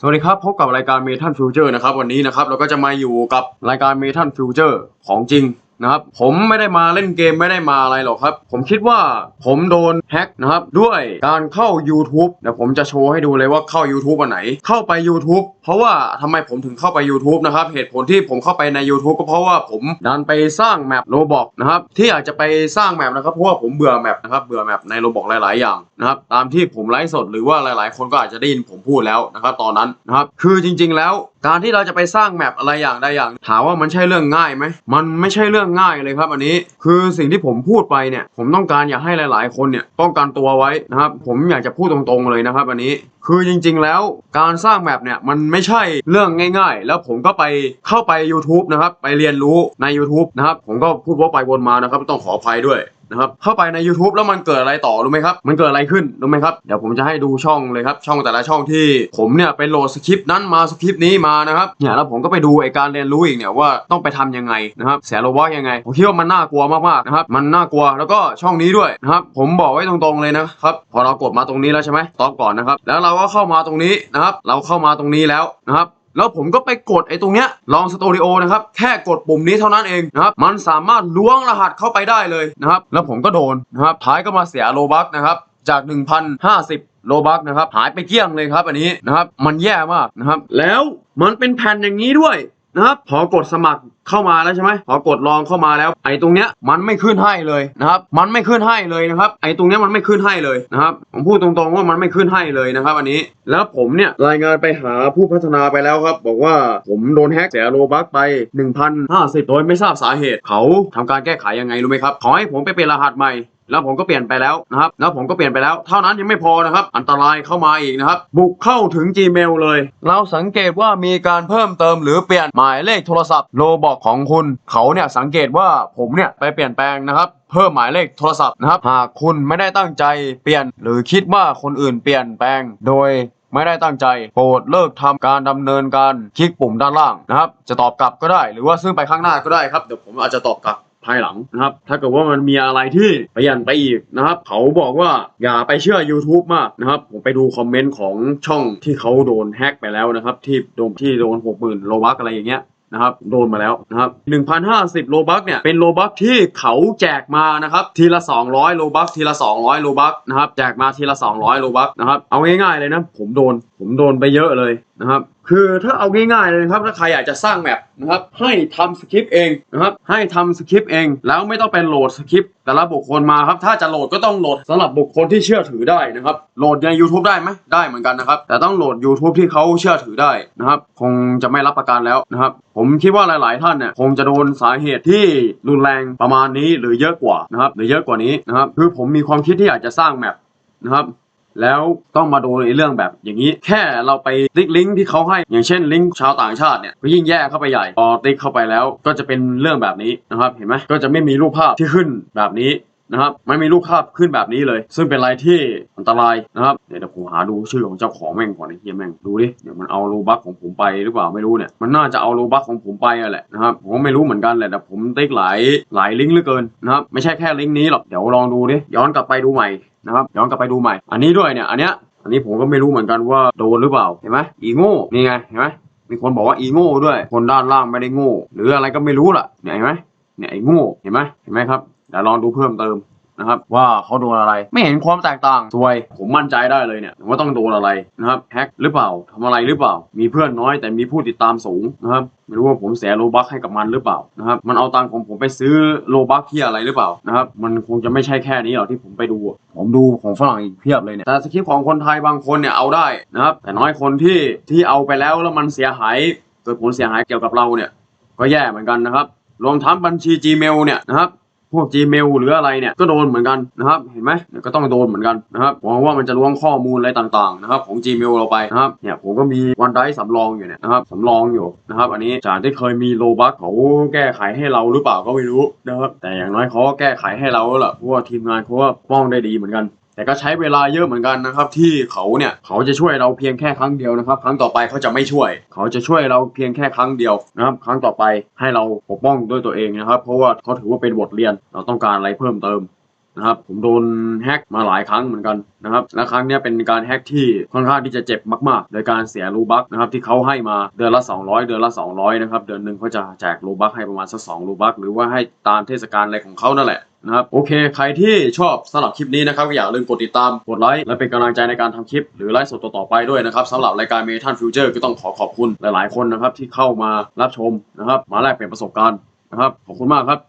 สวัสดีครับ พบกับรายการเมทัลฟิวเจอร์นะครับ วันนี้นะครับ เราก็จะมาอยู่กับรายการเมทัลฟิวเจอร์ของจริง นะครับผมไม่ได้มาเล่นเกมไม่ได้มาอะไรหรอกครับ ผมคิดว่าผมโดนแฮ็กนะครับด้วยการเข้า YouTube เดี๋ยวผมจะโชว์ให้ดูเลยว่าเข้า YouTube อันไหน เข้าไป YouTube เพราะว่าทำไมผมถึงเข้าไป YouTube นะครับเหตุผลที่ผมเข้าไปใน YouTube ก็เพราะว่าผมดันไปสร้างแมปโรบอกนะครับที่อยากจะไปสร้างแมปนะครับเพราะว่าผมเบื่อแมปนะครับเบื่อแมปในโรบอกหลาย ๆ อย่างนะครับตามที่ผมไลฟ์สดหรือว่าหลาย ๆ คนก็อาจจะได้ยินผมพูดแล้วนะครับตอนนั้นนะครับคือจริง ๆ แล้ว การที่เราจะไปสร้างแมปอะไรอย่างใดอย่าง ถามว่ามันใช่เรื่องง่ายไหม มันไม่ใช่เรื่องง่ายเลยครับ อันนี้ คือสิ่งที่ผมพูดไปเนี่ย ผมต้องการอยากให้หลาย ๆ คนเนี่ยป้องกันตัวไว้นะครับ ผมอยากจะพูดตรง ๆ เลยนะครับ อันนี้ คือจริงๆแล้วการสร้างแมปเนี่ยมันไม่ใช่เรื่องง่าย ๆ แล้วผมก็ไปเข้าไป YouTube นะครับไปเรียนรู้ใน YouTube นะครับผมก็พูดวกไปวนมานะครับต้องขออภัยด้วยนะครับเข้าไปใน YouTube แล้วมันเกิดอะไรต่อรู้ไหมครับ มันเกิดอะไรขึ้นรู้ไหมครับ เดี๋ยวผมจะให้ดูช่องเลยครับ ช่องแต่ละช่องที่ผมเนี่ยไปโหลดสคริปต์นั้นมาสคริปต์นี้มานะครับเนี่ยแล้วผมก็ไปดูไอการเรียนรู้อีกเนี่ยว่าต้องไปทำยังไงนะครับเสียโลบอยังไง ผมคิดว่ามันน่ากลัวมากๆนะครับมันน่ากลัวแล้วก็ช่องนี้ด้วยนะครับผมบอกไว้ตรงๆเลยนะครับพอเรากดมาตรงนี้แล้วใช่ไหมตอบก่อนนะครับแล้วเราก็เข้ามาตรงนี้นะครับ เราเข้ามาตรงนี้แล้วนะครับแล้วผมก็ไปกดไอ้ตรงเนี้ยลองสตูดิโอนะครับ แค่กดปุ่มนี้เท่านั้นเองนะครับ มันสามารถล้วงรหัสเข้าไปได้เลยนะครับ แล้วผมก็โดนนะครับท้ายก็มาเสียโลบัคนะครับ จาก 1,050 โลบัคนะครับ หายไปเกลี้ยงเลยครับอันนี้นะครับ มันแย่มากนะครับ แล้วมันเป็นแผ่นอย่างนี้ด้วย นะครับพอกดสมัครเข้ามาแล้วใช่ไหมพอกดลองเข้ามาแล้ว ไอ้ตรงเนี้ยมันไม่ขึ้นให้เลยนะครับ มันไม่ขึ้นให้เลยนะครับ ไอ้ตรงเนี้ยมันไม่ขึ้นให้เลยนะครับ ผมพูดตรงๆว่ามันไม่ขึ้นให้เลยนะครับ อันนี้ แล้วผมเนี่ยรายงานไปหาผู้พัฒนาไปแล้วครับ บอกว่าผมโดนแฮ็กเสียโลบัคไป 1,050โดยไม่ทราบสาเหตุ เขาทำการแก้ไขยังไงรู้ไหมครับ ขอให้ผมไปเปลี่ยนรหัสใหม่ แล้วผมก็เปลี่ยนไปแล้วนะครับ แล้วผมก็เปลี่ยนไปแล้ว เท่านั้นยังไม่พอนะครับ อันตรายเข้ามาอีกนะครับ บุกเข้าถึง Gmail เลย เราสังเกตว่ามีการเพิ่มเติมหรือเปลี่ยนหมายเลขโทรศัพท์โลบอกของคุณ เขาเนี่ยสังเกตว่าผมเนี่ยไปเปลี่ยนแปลงนะครับเพิ่มหมายเลขโทรศัพท์นะครับ หากคุณไม่ได้ตั้งใจเปลี่ยน หรือคิดว่าคนอื่นเปลี่ยนแปลงโดยไม่ได้ตั้งใจโปรดเลิกทำการดำเนินการคลิกปุ่มด้านล่างนะครับ จะตอบกลับก็ได้ หรือว่าซึ่งไปข้างหน้าก็ได้ครับเดี๋ยวผมอาจจะตอบกลับ ภายหลังนะครับ ถ้าเกิดว่ามันมีอะไรที่เปลี่ยนไปอีกนะครับ เขาบอกว่าอย่าไปเชื่อ YouTube มากนะครับ ผมไปดูคอมเมนต์ของช่องที่เขาโดนแฮ็กไปแล้วนะครับ ที่โดนที่โดนหกหมื่นโลบักอะไรอย่างเงี้ยนะครับโดนมาแล้วนะครับ1,050โลบัคเนี่ยเป็นโลบัคที่เขาแจกมานะครับทีละ 200โลบัคทีละ 200โลบัคนะครับแจกมาทีละ 200โลบัคนะครับเอาง่ายๆเลยนะผมโดนผมโดนไปเยอะเลยนะครับ คือถ้าเอาง่ายๆเลยนะครับถ้าใครอยากจะสร้างแมปนะครับให้ทำสคริปต์เองนะครับให้ทำสคริปต์เอง แล้วไม่ต้องเป็นโหลดสคริปต์แต่ละบุคคลมาครับถ้าจะโหลดก็ต้องโหลดสำหรับบุคคลที่เชื่อถือได้นะครับโหลดใน YouTube ได้ไหมได้เหมือนกันนะครับแต่ต้องโหลด YouTube ที่เขาเชื่อถือได้นะครับคงจะไม่รับประกันแล้วนะครับผมคิดว่าหลาย ๆ ท่านเนี่ยคงจะโดนสาเหตุที่รุนแรงประมาณนี้หรือเยอะกว่านะครับหรือเยอะกว่านี้นะครับคือผมมีความคิดที่อยากจะสร้างแมปนะครับ แล้วต้องมาโดนในเรื่องแบบอย่างนี้ แค่เราไปติ๊กลิงก์ที่เขาให้อย่างเช่นลิงก์ชาวต่างชาติเนี่ยก็ยิ่งแย่เข้าไปใหญ่พอติ๊กเข้าไปแล้ว ก็จะเป็นเรื่องแบบนี้นะครับเห็นไหมก็จะไม่มีรูปภาพที่ขึ้นแบบนี้ นะครับไม่มีรูปภาพขึ้นแบบนี้เลย ซึ่งเป็นอะไรที่อันตรายนะครับเดี๋ยวผมหาดูชื่อของเจ้าของแม่งก่อนไอ้เฮียแม่งดูดิเดี๋ยวมันเอาโลบัคของผมไปหรือเปล่าไม่รู้เนี่ยมันน่าจะเอาโลบัคของผมไปอะแหละนะครับผมก็ไม่รู้เหมือนกันแหละแต่ผมติ๊กหลายหลายลิงก์เหลือเกินนะครับไม่ใช่แค่ลิงก์นี้หรอกเดี๋ยวลองดูดิย้อนกลับไปดูใหม่นะครับย้อนกลับไปดูใหม่ อันนี้ด้วยเนี่ยอันเนี้ยอันนี้ผมก็ไม่รู้เหมือนกันว่าโดนหรือเปล่าเห็นไหมอีโง่นี่ไงเห็นไหมมีคนบอกว่าอีโง่ด้วย คนด้านล่างไม่ได้โง่ หรืออะไรก็ไม่รู้ล่ะเนี่ยเห็นไหมเนี่ยไอ้โง่เห็นไหมเห็นไหมครับ ดี๋ยวลองดูเพิ่มเติมนะครับว่าเขาโดนอะไรไม่เห็นความแตกต่างสวย ผมมั่นใจได้เลยเนี่ยว่าต้องโดนอะไรนะครับแฮกหรือเปล่าทำอะไรหรือเปล่า มีเพื่อนน้อยแต่มีผู้ติดตามสูงนะครับไม่รู้ว่าผมเสียโลบัคให้กับมันหรือเปล่านะครับมันเอาตังค์ของผมไปซื้อโลบัคที่อะไรหรือเปล่านะครับมันคงจะไม่ใช่แค่นี้หรอกที่ผมไปดู ผมดูของฝรั่งอีกเพียบเลยเนี่ยแต่สคริปต์ของคนไทยบางคนเนี่ยเอาได้นะครับแต่น้อยคนที่ที่เอาไปแล้วแล้วมันเสียหายเกิดผลเสียหายเกี่ยวกับเราเนี่ยก็แย่เหมือนกันนะครับรวมทั้งบัญชี Gmail เนี่ยนะครับ วก Gmail หรืออะไรเนี่ยก็โดนเหมือนกันนะครับเห็นไหมก็ต้องโดนเหมือนกันนะครับหวังว่ามันจะล้วงข้อมูลอะไรต่างๆนะครับของ Gmail เราไปนะครับเนี่ยผมก็มีวันไดสำรองอยู่เนี่ยนะครับสำรองอยู่นะครับอันนี้จากที่เคยมีโลบัคเขาแก้ไขให้เราหรือเปล่าก็ไม่รู้นะครับแต่อย่างน้อยเขาก็แก้ไขให้เราแล้วล่ะเพราะว่าทีมงานเขาก็ป้องได้ดีเหมือนกัน แต่ก็ใช้เวลาเยอะเหมือนกันนะครับที่เขาเนี่ยเขาจะช่วยเราเพียงแค่ครั้งเดียวนะครับ ครั้งต่อไปเขาจะไม่ช่วย เขาจะช่วยเราเพียงแค่ครั้งเดียวนะครับ ครั้งต่อไปให้เราปกป้องด้วยตัวเองนะครับ เพราะว่าเขาถือว่าเป็นบทเรียนเราต้องการอะไรเพิ่มเติมนะครับผมโดนแฮกมาหลายครั้งเหมือนกันนะครับและครั้งนี้เป็นการแฮกที่ค่อนข้างที่จะเจ็บมากๆ โดยการเสียรูบัคนะครับที่เขาให้มาเดือนละ 200 เดือนละ 200 นะครับ เดือนหนึ่งเขาจะแจกรูบัคให้ประมาณสัก2รูบัคหรือว่าให้ตามเทศกาลอะไรของเขานั่นแหละ นะครับโอเค ใครที่ชอบสำหรับคลิปนี้นะครับก็อย่าลืมกดติดตามกดไลค์และเป็นกำลังใจในการทำคลิป หรือไลฟ์สดต่อๆไปด้วยนะครับสำหรับรายการเมทัลฟิวเจอร์ก็ต้องขอขอบคุณหลายๆ คนนะครับที่เข้ามารับชมนะครับมาแลกเปลี่ยนประสบการณ์นะครับขอบคุณมากครับ